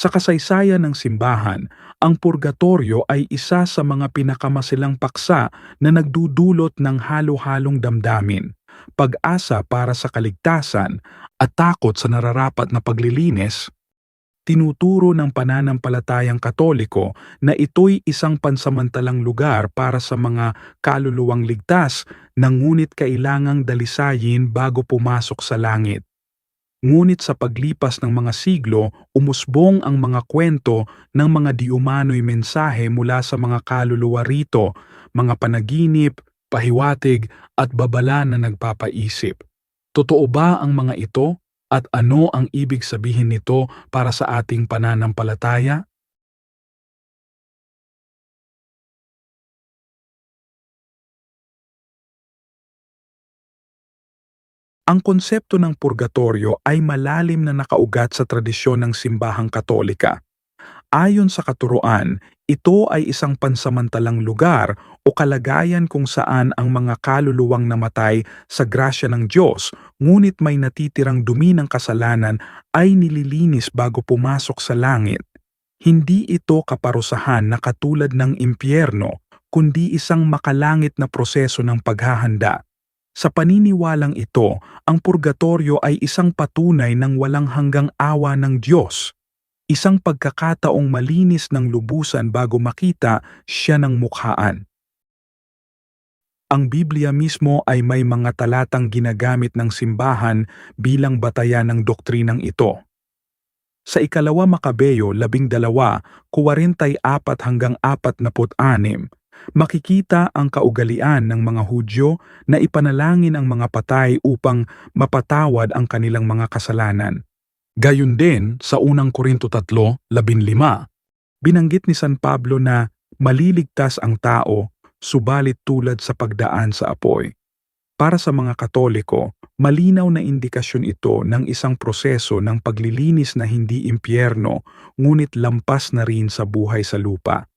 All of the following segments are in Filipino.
Sa kasaysayan ng simbahan, ang purgatorio ay isa sa mga pinakamasilang paksa na nagdudulot ng halo-halong damdamin, pag-asa para sa kaligtasan at takot sa nararapat na paglilinis. Tinuturo ng pananampalatayang katoliko na ito'y isang pansamantalang lugar para sa mga kaluluwang ligtas na ngunit kailangang dalisayin bago pumasok sa langit. Ngunit sa paglipas ng mga siglo, umusbong ang mga kwento ng mga diumano'y mensahe mula sa mga kaluluwa rito, mga panaginip, pahiwatig at babala na nagpapaisip. Totoo ba ang mga ito at ano ang ibig sabihin nito para sa ating pananampalataya? Ang konsepto ng purgatorio ay malalim na nakaugat sa tradisyon ng simbahang katolika. Ayon sa katuruan, ito ay isang pansamantalang lugar o kalagayan kung saan ang mga kaluluwang namatay sa grasya ng Diyos ngunit may natitirang dumi ng kasalanan ay nililinis bago pumasok sa langit. Hindi ito kaparusahan na katulad ng impyerno kundi isang makalangit na proseso ng paghahanda. Sa paniniwalang ito, ang purgatorio ay isang patunay ng walang hanggang awa ng Diyos. Isang pagkakataong malinis ng lubusan bago makita siya ng mukhaan. Ang Biblia mismo ay may mga talatang ginagamit ng simbahan bilang batayan ng doktrinang ito. Sa ikalawa Makabeyo, labing dalawa, 44 hanggang 46, makikita ang kaugalian ng mga Hudyo na ipanalangin ang mga patay upang mapatawad ang kanilang mga kasalanan. Gayun din sa unang Korinto 3:15, binanggit ni San Pablo na maliligtas ang tao subalit tulad sa pagdaan sa apoy. Para sa mga Katoliko, malinaw na indikasyon ito ng isang proseso ng paglilinis na hindi impyerno ngunit lampas na rin sa buhay sa lupa.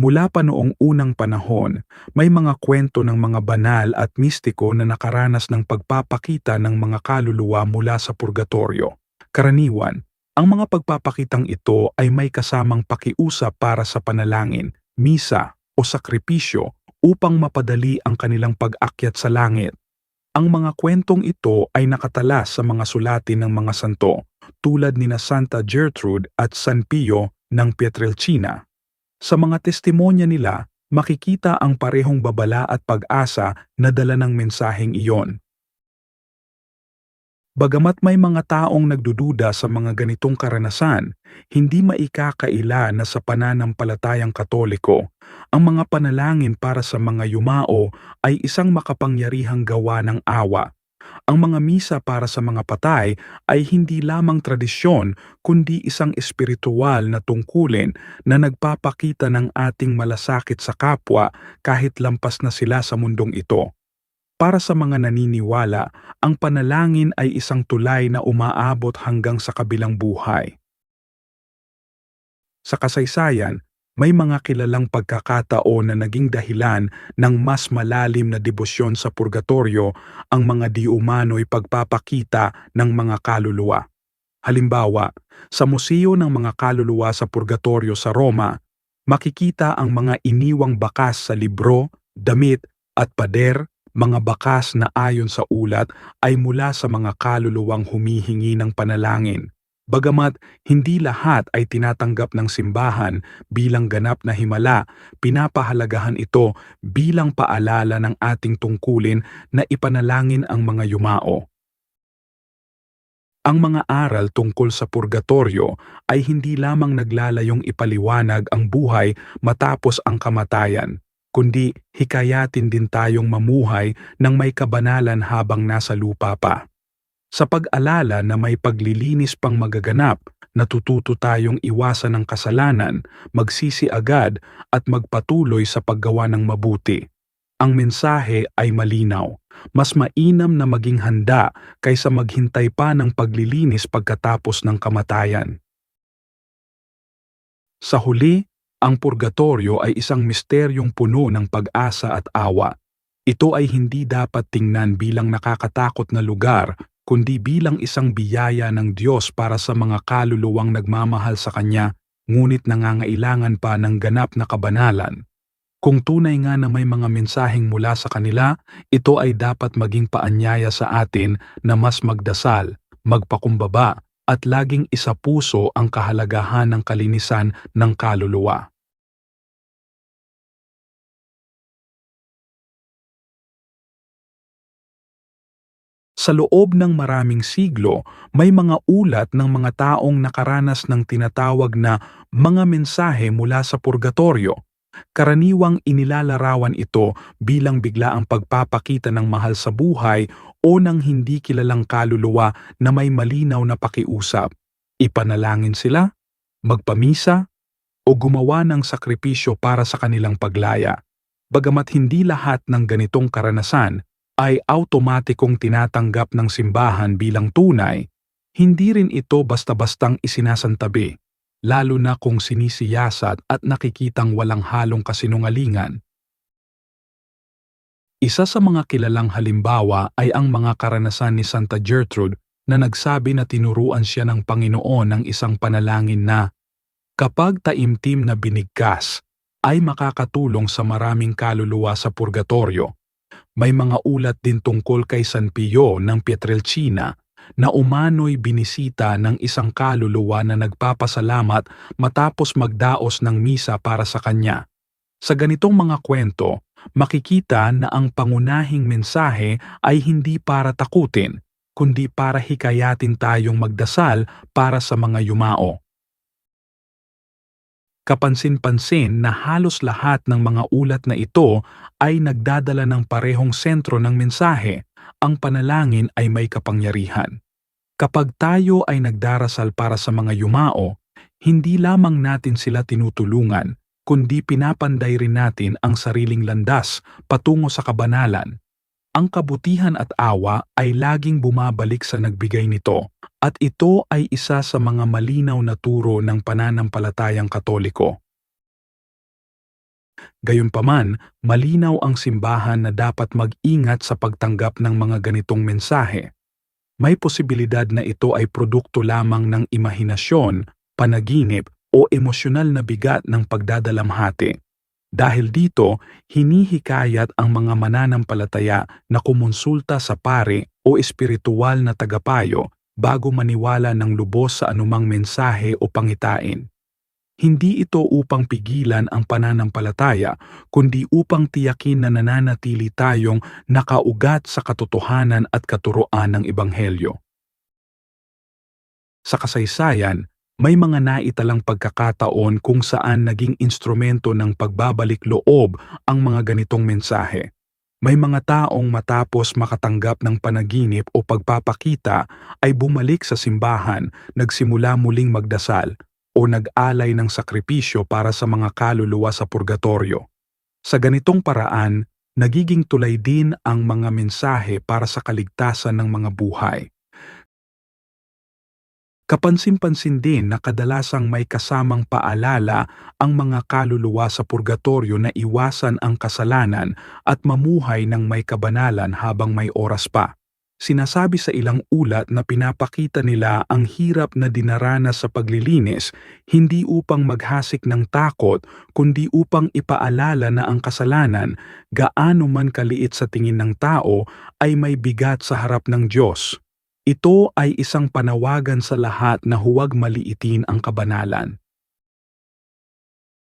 Mula pa noong unang panahon, may mga kwento ng mga banal at mistiko na nakaranas ng pagpapakita ng mga kaluluwa mula sa purgatorio. Karaniwan, ang mga pagpapakitang ito ay may kasamang pakiusap para sa panalangin, misa o sakripisyo upang mapadali ang kanilang pag-akyat sa langit. Ang mga kwentong ito ay nakatala sa mga sulatin ng mga santo tulad ni na Santa Gertrude at San Pio ng Pietrelcina. Sa mga testimonya nila, makikita ang parehong babala at pag-asa na dala ng mensaheng iyon. Bagamat may mga taong nagdududa sa mga ganitong karanasan, hindi maikakaila na sa pananampalatayang katoliko, ang mga panalangin para sa mga yumao ay isang makapangyarihang gawa ng awa ang mga misa para sa mga patay ay hindi lamang tradisyon kundi isang espiritual na tungkulin na nagpapakita ng ating malasakit sa kapwa kahit lampas na sila sa mundong ito. Para sa mga naniniwala, ang panalangin ay isang tulay na umaabot hanggang sa kabilang buhay. Sa kasaysayan, may mga kilalang pagkakataon na naging dahilan ng mas malalim na debosyon sa purgatorio ang mga di-umano'y pagpapakita ng mga kaluluwa. Halimbawa, sa Museo ng mga Kaluluwa sa Purgatorio sa Roma, makikita ang mga iniwang bakas sa libro, damit at pader, mga bakas na ayon sa ulat ay mula sa mga kaluluwang humihingi ng panalangin. Bagamat hindi lahat ay tinatanggap ng simbahan bilang ganap na himala, pinapahalagahan ito bilang paalala ng ating tungkulin na ipanalangin ang mga yumao. Ang mga aral tungkol sa purgatorio ay hindi lamang naglalayong ipaliwanag ang buhay matapos ang kamatayan, kundi hikayatin din tayong mamuhay ng may kabanalan habang nasa lupa pa. Sa pag-alala na may paglilinis pang magaganap, natututo tayong iwasan ng kasalanan, magsisi agad at magpatuloy sa paggawa ng mabuti. Ang mensahe ay malinaw. Mas mainam na maging handa kaysa maghintay pa ng paglilinis pagkatapos ng kamatayan. Sa huli, ang purgatorio ay isang misteryong puno ng pag-asa at awa. Ito ay hindi dapat tingnan bilang nakakatakot na lugar kundi bilang isang biyaya ng Diyos para sa mga kaluluwang nagmamahal sa Kanya ngunit nangangailangan pa ng ganap na kabanalan. Kung tunay nga na may mga mensaheng mula sa kanila, ito ay dapat maging paanyaya sa atin na mas magdasal, magpakumbaba, at laging isa puso ang kahalagahan ng kalinisan ng kaluluwa. Sa loob ng maraming siglo, may mga ulat ng mga taong nakaranas ng tinatawag na mga mensahe mula sa purgatorio. Karaniwang inilalarawan ito bilang biglaang pagpapakita ng mahal sa buhay o ng hindi kilalang kaluluwa na may malinaw na pakiusap. Ipanalangin sila, magpamisa, o gumawa ng sakripisyo para sa kanilang paglaya. Bagamat hindi lahat ng ganitong karanasan ay automatikong tinatanggap ng simbahan bilang tunay, hindi rin ito basta-bastang isinasantabi, lalo na kung sinisiyasat at nakikitang walang halong kasinungalingan. Isa sa mga kilalang halimbawa ay ang mga karanasan ni Santa Gertrude na nagsabi na tinuruan siya ng Panginoon ng isang panalangin na, Kapag taimtim na binigkas, ay makakatulong sa maraming kaluluwa sa purgatorio may mga ulat din tungkol kay San Pio ng Pietrelcina na umano'y binisita ng isang kaluluwa na nagpapasalamat matapos magdaos ng misa para sa kanya. Sa ganitong mga kwento, makikita na ang pangunahing mensahe ay hindi para takutin, kundi para hikayatin tayong magdasal para sa mga yumao. Kapansin-pansin na halos lahat ng mga ulat na ito ay nagdadala ng parehong sentro ng mensahe, ang panalangin ay may kapangyarihan. Kapag tayo ay nagdarasal para sa mga yumao, hindi lamang natin sila tinutulungan, kundi pinapanday rin natin ang sariling landas patungo sa kabanalan. Ang kabutihan at awa ay laging bumabalik sa nagbigay nito at ito ay isa sa mga malinaw na turo ng pananampalatayang katoliko. Gayunpaman, malinaw ang simbahan na dapat mag-ingat sa pagtanggap ng mga ganitong mensahe. May posibilidad na ito ay produkto lamang ng imahinasyon, panaginip o emosyonal na bigat ng pagdadalamhati. Dahil dito, hinihikayat ang mga mananampalataya na kumonsulta sa pare o espiritual na tagapayo bago maniwala ng lubos sa anumang mensahe o pangitain. Hindi ito upang pigilan ang pananampalataya, kundi upang tiyakin na nananatili tayong nakaugat sa katotohanan at katuroan ng Ebanghelyo. Sa kasaysayan, may mga naitalang pagkakataon kung saan naging instrumento ng pagbabalik loob ang mga ganitong mensahe. May mga taong matapos makatanggap ng panaginip o pagpapakita ay bumalik sa simbahan, nagsimula muling magdasal, o nag-alay ng sakripisyo para sa mga kaluluwa sa purgatorio. Sa ganitong paraan, nagiging tulay din ang mga mensahe para sa kaligtasan ng mga buhay. Kapansin-pansin din na kadalasang may kasamang paalala ang mga kaluluwa sa purgatorio na iwasan ang kasalanan at mamuhay ng may kabanalan habang may oras pa. Sinasabi sa ilang ulat na pinapakita nila ang hirap na dinaranas sa paglilinis hindi upang maghasik ng takot kundi upang ipaalala na ang kasalanan gaano man kaliit sa tingin ng tao ay may bigat sa harap ng Diyos. Ito ay isang panawagan sa lahat na huwag maliitin ang kabanalan.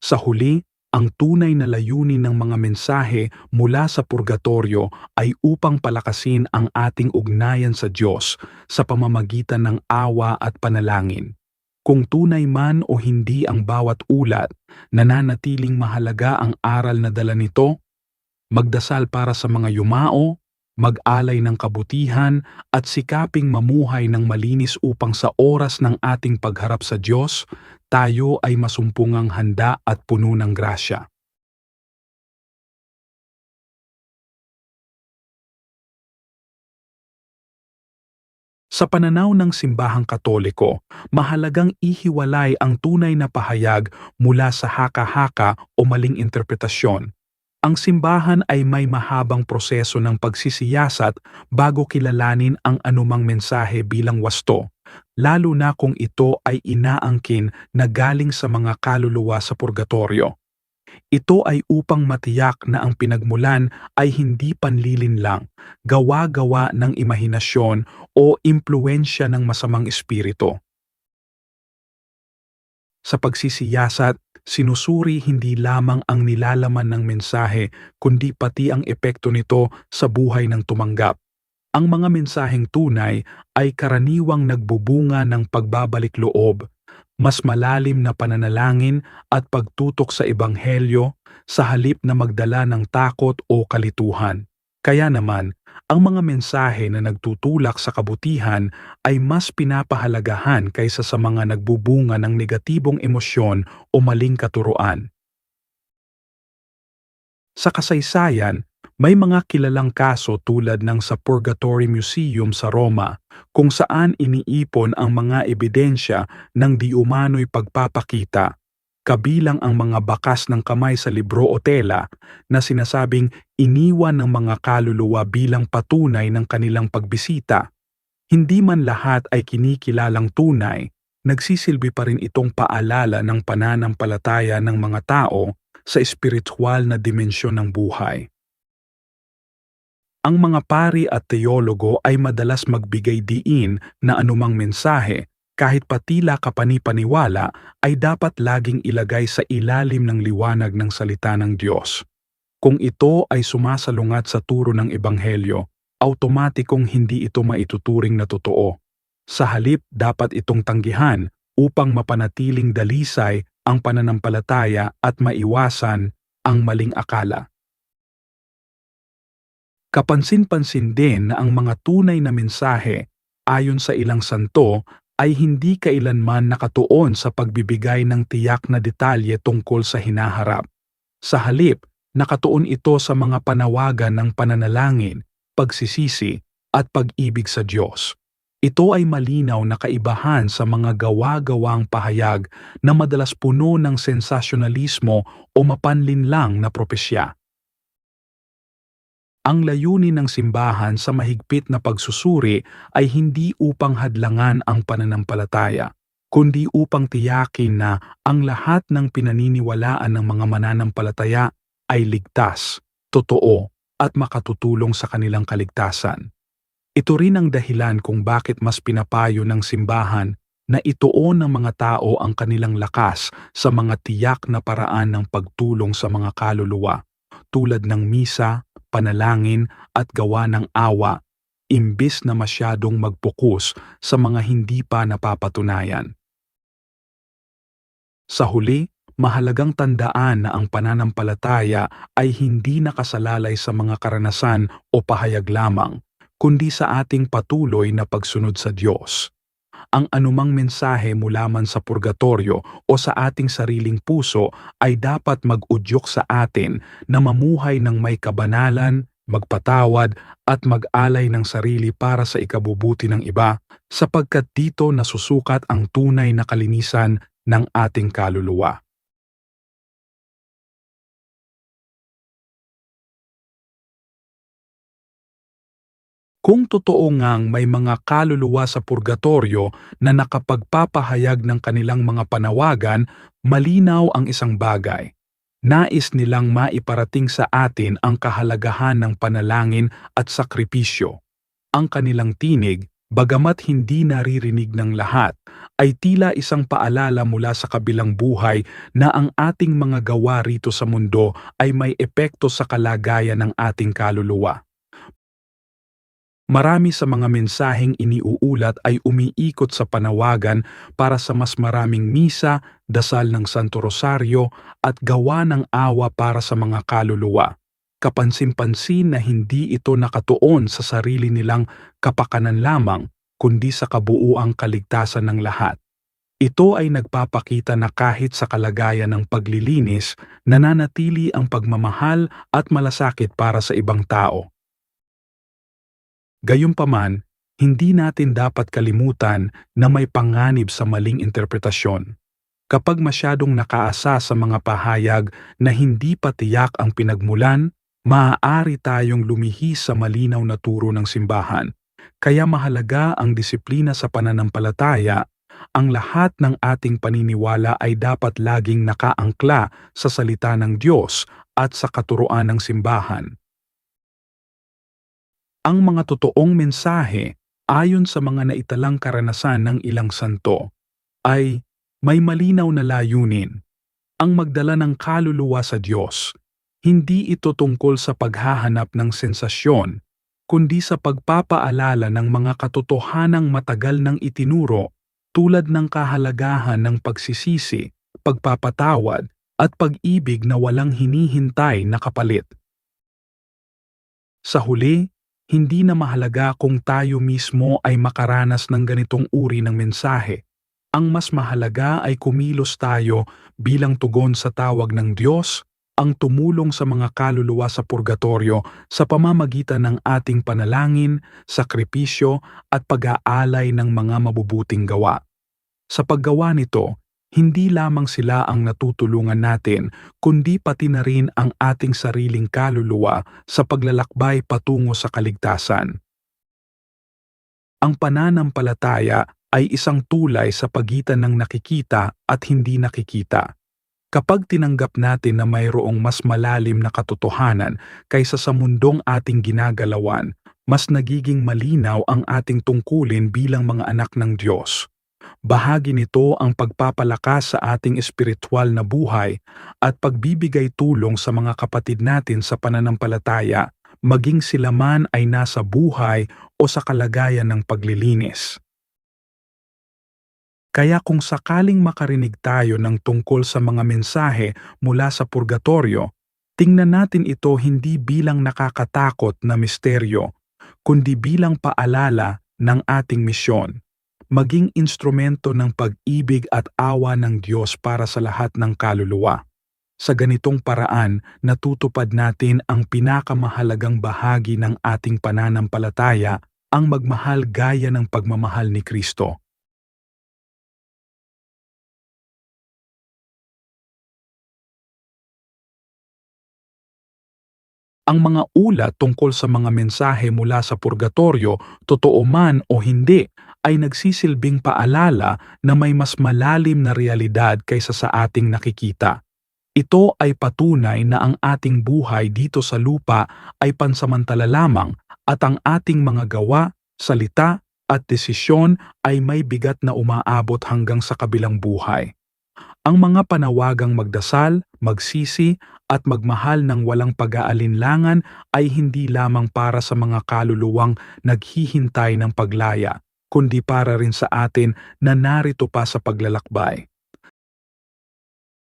Sa huli, ang tunay na layunin ng mga mensahe mula sa purgatorio ay upang palakasin ang ating ugnayan sa Diyos sa pamamagitan ng awa at panalangin. Kung tunay man o hindi ang bawat ulat, nananatiling mahalaga ang aral na dala nito, magdasal para sa mga yumao, mag-alay ng kabutihan at sikaping mamuhay ng malinis upang sa oras ng ating pagharap sa Diyos, tayo ay masumpungang handa at puno ng grasya. Sa pananaw ng simbahang katoliko, mahalagang ihiwalay ang tunay na pahayag mula sa haka-haka o maling interpretasyon Ang simbahan ay may mahabang proseso ng pagsisiyasat bago kilalanin ang anumang mensahe bilang wasto, lalo na kung ito ay inaangkin na galing sa mga kaluluwa sa purgatorio. Ito ay upang matiyak na ang pinagmulan ay hindi panlilin lang, gawa-gawa ng imahinasyon o impluensya ng masamang espiritu. Sa pagsisiyasat, sinusuri hindi lamang ang nilalaman ng mensahe kundi pati ang epekto nito sa buhay ng tumanggap. Ang mga mensaheng tunay ay karaniwang nagbubunga ng pagbabalik loob, mas malalim na pananalangin at pagtutok sa ebanghelyo sa halip na magdala ng takot o kalituhan. Kaya naman, ang mga mensahe na nagtutulak sa kabutihan ay mas pinapahalagahan kaysa sa mga nagbubunga ng negatibong emosyon o maling katuruan. Sa kasaysayan, may mga kilalang kaso tulad ng sa Purgatory Museum sa Roma kung saan iniipon ang mga ebidensya ng di umano'y pagpapakita kabilang ang mga bakas ng kamay sa libro o tela na sinasabing iniwan ng mga kaluluwa bilang patunay ng kanilang pagbisita. Hindi man lahat ay kinikilalang tunay, nagsisilbi pa rin itong paalala ng pananampalataya ng mga tao sa espiritual na dimensyon ng buhay. Ang mga pari at teologo ay madalas magbigay diin na anumang mensahe kahit patila kapanipaniwala ay dapat laging ilagay sa ilalim ng liwanag ng salita ng Diyos. Kung ito ay sumasalungat sa turo ng Ebanghelyo, automatikong hindi ito maituturing na totoo. Sa halip dapat itong tanggihan upang mapanatiling dalisay ang pananampalataya at maiwasan ang maling akala. Kapansin-pansin din na ang mga tunay na mensahe ayon sa ilang santo ay hindi kailanman nakatuon sa pagbibigay ng tiyak na detalye tungkol sa hinaharap. Sa halip, nakatuon ito sa mga panawagan ng pananalangin, pagsisisi, at pag-ibig sa Diyos. Ito ay malinaw na kaibahan sa mga gawa-gawang pahayag na madalas puno ng sensasyonalismo o mapanlinlang na propesya. Ang layunin ng simbahan sa mahigpit na pagsusuri ay hindi upang hadlangan ang pananampalataya, kundi upang tiyakin na ang lahat ng pinaniniwalaan ng mga mananampalataya ay ligtas, totoo, at makatutulong sa kanilang kaligtasan. Ito rin ang dahilan kung bakit mas pinapayo ng simbahan na ituon ng mga tao ang kanilang lakas sa mga tiyak na paraan ng pagtulong sa mga kaluluwa, tulad ng misa, panalangin at gawa ng awa imbis na masyadong magpokus sa mga hindi pa napapatunayan. Sa huli, mahalagang tandaan na ang pananampalataya ay hindi nakasalalay sa mga karanasan o pahayag lamang, kundi sa ating patuloy na pagsunod sa Diyos ang anumang mensahe mula man sa purgatorio o sa ating sariling puso ay dapat mag-udyok sa atin na mamuhay ng may kabanalan, magpatawad at mag-alay ng sarili para sa ikabubuti ng iba sapagkat dito nasusukat ang tunay na kalinisan ng ating kaluluwa. Kung totoo ngang may mga kaluluwa sa purgatorio na nakapagpapahayag ng kanilang mga panawagan, malinaw ang isang bagay. Nais nilang maiparating sa atin ang kahalagahan ng panalangin at sakripisyo. Ang kanilang tinig, bagamat hindi naririnig ng lahat, ay tila isang paalala mula sa kabilang buhay na ang ating mga gawa rito sa mundo ay may epekto sa kalagayan ng ating kaluluwa. Marami sa mga mensaheng iniuulat ay umiikot sa panawagan para sa mas maraming misa, dasal ng Santo Rosario at gawa ng awa para sa mga kaluluwa. Kapansin-pansin na hindi ito nakatuon sa sarili nilang kapakanan lamang, kundi sa kabuuang kaligtasan ng lahat. Ito ay nagpapakita na kahit sa kalagayan ng paglilinis, nananatili ang pagmamahal at malasakit para sa ibang tao. Gayunpaman, hindi natin dapat kalimutan na may panganib sa maling interpretasyon. Kapag masyadong nakaasa sa mga pahayag na hindi pa tiyak ang pinagmulan, maaari tayong lumihis sa malinaw na turo ng simbahan. Kaya mahalaga ang disiplina sa pananampalataya. Ang lahat ng ating paniniwala ay dapat laging nakaangkla sa salita ng Diyos at sa katuruan ng simbahan. Ang mga totoong mensahe ayon sa mga naitalang karanasan ng ilang santo ay may malinaw na layunin, ang magdala ng kaluluwa sa Diyos. Hindi ito tungkol sa paghahanap ng sensasyon, kundi sa pagpapaalala ng mga katotohanang matagal ng itinuro tulad ng kahalagahan ng pagsisisi, pagpapatawad, at pag-ibig na walang hinihintay na kapalit. Sa huli, hindi na mahalaga kung tayo mismo ay makaranas ng ganitong uri ng mensahe. Ang mas mahalaga ay kumilos tayo bilang tugon sa tawag ng Diyos ang tumulong sa mga kaluluwa sa purgatorio sa pamamagitan ng ating panalangin, sakripisyo at pag-aalay ng mga mabubuting gawa. Sa paggawa nito, hindi lamang sila ang natutulungan natin, kundi pati na rin ang ating sariling kaluluwa sa paglalakbay patungo sa kaligtasan. Ang pananampalataya ay isang tulay sa pagitan ng nakikita at hindi nakikita. Kapag tinanggap natin na mayroong mas malalim na katotohanan kaysa sa mundong ating ginagalawan, mas nagiging malinaw ang ating tungkulin bilang mga anak ng Diyos. Bahagi nito ang pagpapalakas sa ating espiritual na buhay at pagbibigay tulong sa mga kapatid natin sa pananampalataya, maging sila man ay nasa buhay o sa kalagayan ng paglilinis. Kaya kung sakaling makarinig tayo ng tungkol sa mga mensahe mula sa purgatorio, tingnan natin ito hindi bilang nakakatakot na misteryo, kundi bilang paalala ng ating misyon maging instrumento ng pag-ibig at awa ng Diyos para sa lahat ng kaluluwa. Sa ganitong paraan, natutupad natin ang pinakamahalagang bahagi ng ating pananampalataya, ang magmahal gaya ng pagmamahal ni Kristo. Ang mga ulat tungkol sa mga mensahe mula sa purgatorio, totoo man o hindi, ay nagsisilbing paalala na may mas malalim na realidad kaysa sa ating nakikita. Ito ay patunay na ang ating buhay dito sa lupa ay pansamantala lamang at ang ating mga gawa, salita at desisyon ay may bigat na umaabot hanggang sa kabilang buhay. Ang mga panawagang magdasal, magsisi at magmahal ng walang pag-aalinlangan ay hindi lamang para sa mga kaluluwang naghihintay ng paglaya, kundi para rin sa atin na narito pa sa paglalakbay.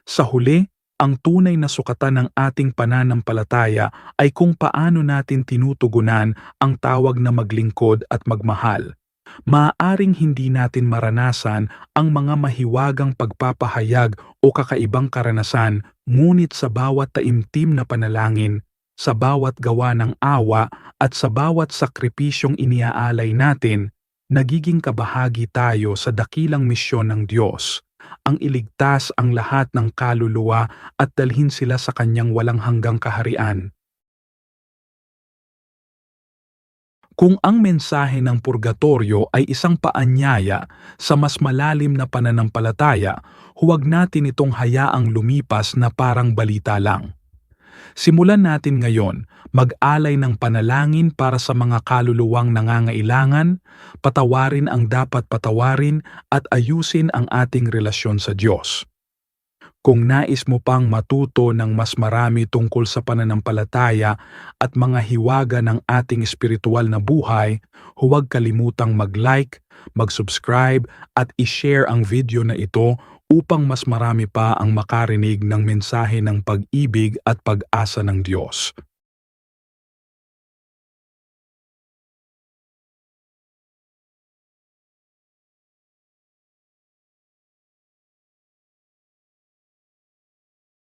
Sa huli, ang tunay na sukatan ng ating pananampalataya ay kung paano natin tinutugunan ang tawag na maglingkod at magmahal. Maaaring hindi natin maranasan ang mga mahiwagang pagpapahayag o kakaibang karanasan, ngunit sa bawat taimtim na panalangin, sa bawat gawa ng awa at sa bawat sakripisyong iniaalay natin, nagiging kabahagi tayo sa dakilang misyon ng Diyos, ang iligtas ang lahat ng kaluluwa at dalhin sila sa kanyang walang hanggang kaharian. Kung ang mensahe ng purgatorio ay isang paanyaya sa mas malalim na pananampalataya, huwag natin itong hayaang lumipas na parang balita lang. Simulan natin ngayon mag-alay ng panalangin para sa mga kaluluwang nangangailangan, patawarin ang dapat patawarin at ayusin ang ating relasyon sa Diyos. Kung nais mo pang matuto ng mas marami tungkol sa pananampalataya at mga hiwaga ng ating espiritual na buhay, huwag kalimutang mag-like, mag-subscribe at i-share ang video na ito upang mas marami pa ang makarinig ng mensahe ng pag-ibig at pag-asa ng Diyos.